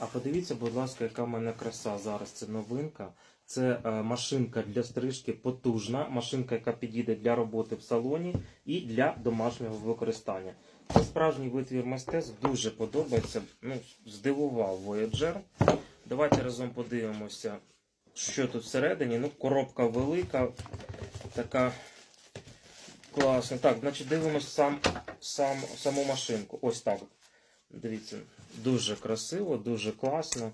А подивіться, будь ласка, яка в мене краса зараз. Це новинка. Це е, машинка для стрижки потужна, машинка, яка підійде для роботи в салоні і для домашнього використання. Це справжній витвір мистецтв, дуже подобається. Ну, здивував Voyager. Давайте разом подивимося, що тут всередині. Ну, коробка велика, така класна. Так, значить, дивимося сам, сам, саму машинку. Ось так. Дивіться, дуже красиво, дуже класно.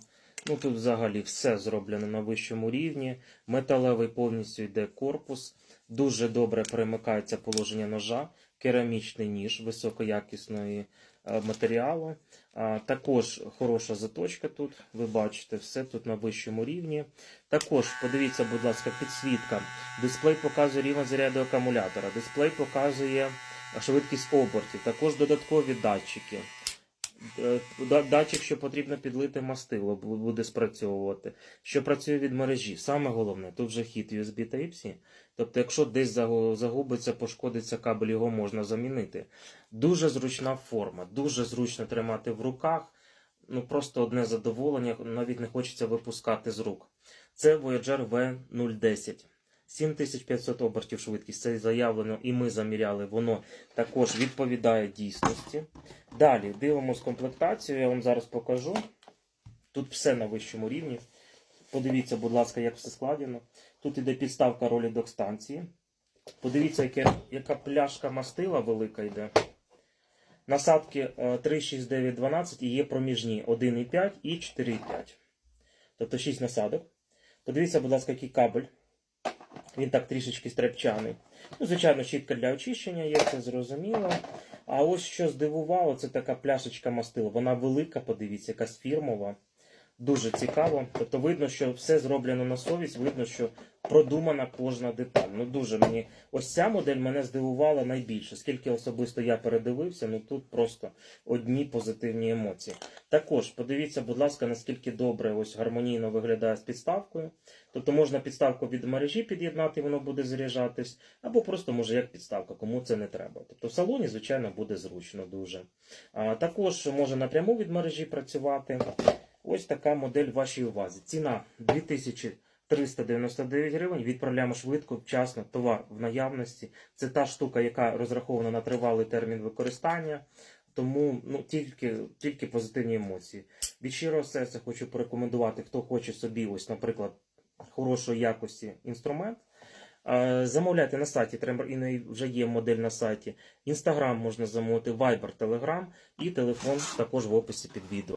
Ну тут взагалі все зроблено на вищому рівні. Металевий повністю йде корпус. Дуже добре перемикається положення ножа, керамічний ніж високоякісної е, матеріалу. Також хороша заточка тут. Ви бачите, все тут на вищому рівні. Також подивіться, будь ласка, підсвітка. Дисплей показує рівень заряду акумулятора. Дисплей показує швидкість обертів. Також додаткові датчики. Е, да- Датчик, що потрібно підлити мастило, буде спрацьовувати. Що працює від мережі. Саме головне, тут вже хід USB Type-C. Тобто, якщо десь загубиться, пошкодиться кабель, його можна замінити. Дуже зручна форма, дуже зручно тримати в руках. Ну просто одне задоволення, навіть не хочеться випускати з рук. Це Voyager V010. 7500 обертів швидкість. Це заявлено, і ми заміряли. Воно також відповідає дійсності. Далі дивимось комплектацію, я вам зараз покажу. Тут все на вищому рівні. Подивіться, будь ласка, як все складено. Тут іде підставка ролі док-станції. Подивіться, яке, яка пляшка мастила велика йде. Насадки е, 3, 6, 9, 12 і є проміжні 1,5 і 4,5. Тобто 6 насадок. Подивіться, будь ласка, який кабель. Він так трішечки стрепчаний. Ну, звичайно, щітка для очищення є, це зрозуміло. А ось що здивувало, це така пляшечка мастила. Вона велика, подивіться, якась фірмова. Дуже цікаво. Тобто видно, що все зроблено на совість, видно, що продумана кожна деталь. Ну дуже мені ось ця модель мене здивувала найбільше. Скільки особисто я передивився, ну тут просто одні позитивні емоції. Також подивіться, будь ласка, наскільки добре ось гармонійно виглядає з підставкою. Тобто можна підставку від мережі під'єднати, воно буде заряджатись, або просто може як підставка, кому це не треба. Тобто в салоні, звичайно, буде зручно дуже. А, також може напряму від мережі працювати. Ось така модель вашій увазі. Ціна 2399 гривень. Відправляємо швидко, вчасно, товар в наявності. Це та штука, яка розрахована на тривалий термін використання. Тому ну, тільки, тільки позитивні емоції. Від щирого серця хочу порекомендувати, хто хоче собі, ось, наприклад, хорошої якості інструмент. Е, Замовляйте на сайті, і вже є модель на сайті. Інстаграм можна замовити, Viber, Telegram і телефон також в описі під відео.